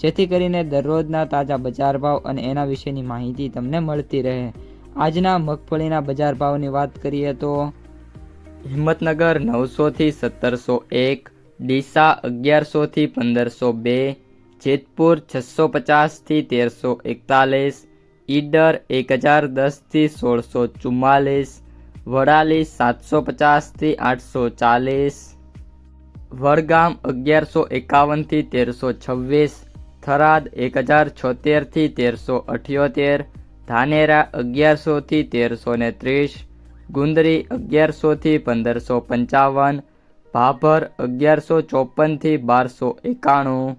જેથી કરીને દરરોજના તાજા બજાર ભાવ અને એના વિશેની માહિતી તમને મળતી રહે. આજના મગફળીના બજાર ભાવની વાત કરીએ તો હિંમતનગર નવસોથી સત્તરસો એક, ડીસા અગિયારસોથી પંદરસો બે, જેતપુર છસો પચાસથી તેરસો એકતાલીસ, ઈડર એક હજાર દસથી સોળસો ચુમ્માલીસ, વડાલી સાતસો પચાસથી આઠસો ચાલીસ, વડગામ અગિયારસો એકાવનથી તેરસો છવ્વીસ થરાદ એક હજાર છોતેરથી તેરસો અઠ્યોતેર, ધાનેરા અગિયારસોથી તેરસો ને ત્રીસ ગુંદરી અગિયારસોથી પંદરસો પંચાવન, ભાભર અગિયારસો ચોપનથી બારસો એકાણું,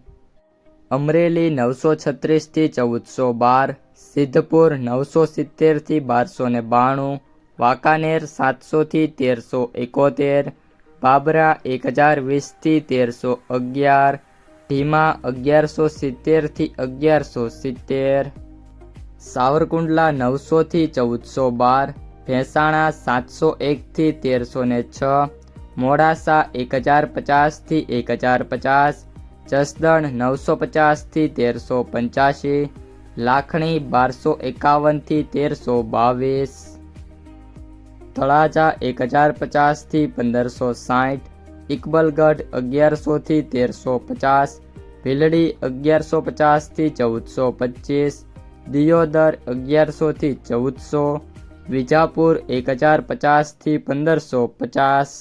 અમરેલી નવસો છત્રીસથી ચૌદસો બાર, સિદ્ધપુર નવસો સિત્તેરથી બારસો ને બાણું, વાંકાનેર સાતસોથી તેરસો એકોતેર, બાબરા એક હજાર વીસથી તેરસો અગિયાર ઢીમા અગિયારસો સિત્તેરથી અગિયારસો સિત્તેર. સાવરકુંડલા નવસોથી ચૌદસો બાર. ભેંસાણા સાતસો એકથી તેરસો ને છ. મોડાસા એક હજાર પચાસથી એક હજાર પચાસ. જસદણ નવસો પચાસથી તેરસો પંચ્યાસી. લાખણી બારસો એકાવનથી તેરસો બાવીસ. તળાજા એક હજાર પચાસથી પંદરસો સાઠ. ઇકબલગઢ અગિયારસોથી તેરસો પચાસ, ભીલડી અગિયારસો પચાસથી ચૌદસો પચીસ, દિયોદર અગિયારસોથી ચૌદસો, વિજાપુર એક હજાર પચાસથી પંદરસો પચાસ,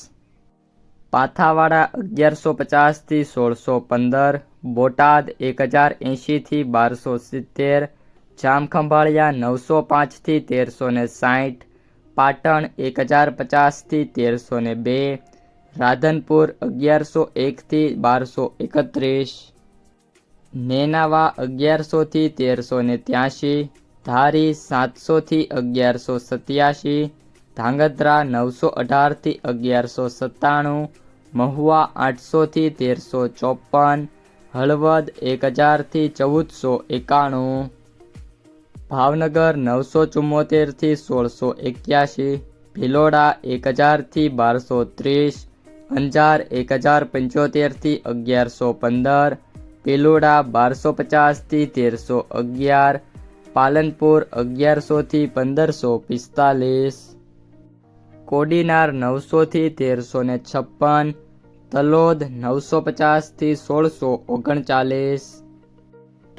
પાથાવાડા અગિયારસો પચાસથી સોળસો પંદર, બોટાદ એક હજાર એંશીથી બારસો સિત્તેર, જામખંભાળિયા નવસો પાંચથી તેરસો ને સાઠ પાટણ એક હજાર પચાસથી તેરસો ને બે રાધનપુર અગિયારસો એકથી બારસો એકત્રીસ. નેનાવા અગિયારસોથી તેરસો ને ત્યાંશી. ધારી સાતસોથી અગિયારસો સત્યાશી. ધાંગધ્રા નવસો અઢારથી અગિયારસો સત્તાણું. મહુવા આઠસોથી તેરસો ચોપન હળવદ એક હજારથી ચૌદસો એકાણું. ભાવનગર નવસો ચુમ્મોતેરથી સોળસો એક્યાસી ભિલોડા એક હજારથી બારસો ત્રીસ. અંજાર એક હજાર પંચોતેરથી અગિયારસો પંદર પેલોડા બારસો પચાસથી તેરસો અગિયાર, પાલનપુર અગિયારસોથી પંદરસો પિસ્તાલીસ, કોડીનાર નવસોથી તેરસો ને છપ્પન, તલોદ નવસો પચાસથી સોળસો ઓગણચાલીસ.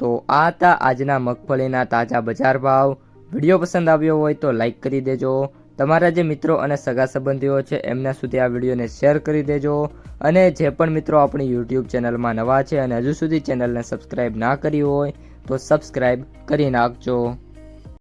તો આ હતા આજના મગફળીના તાજા બજાર ભાવ. વીડિયો પસંદ આવ્યો હોય તો લાઈક કરી દેજો. તમારા જે મિત્રો અને સગા સંબંધીઓ છે, એમના સુધી આ વિડીયોને શેર કરી દેજો. અને જે પણ મિત્રો આપણી યુટ્યુબ ચેનલમાં નવા છે અને હજુ સુધી ચેનલને સબસ્ક્રાઈબ ના કરી હોય, તો સબસ્ક્રાઈબ કરી નાખજો.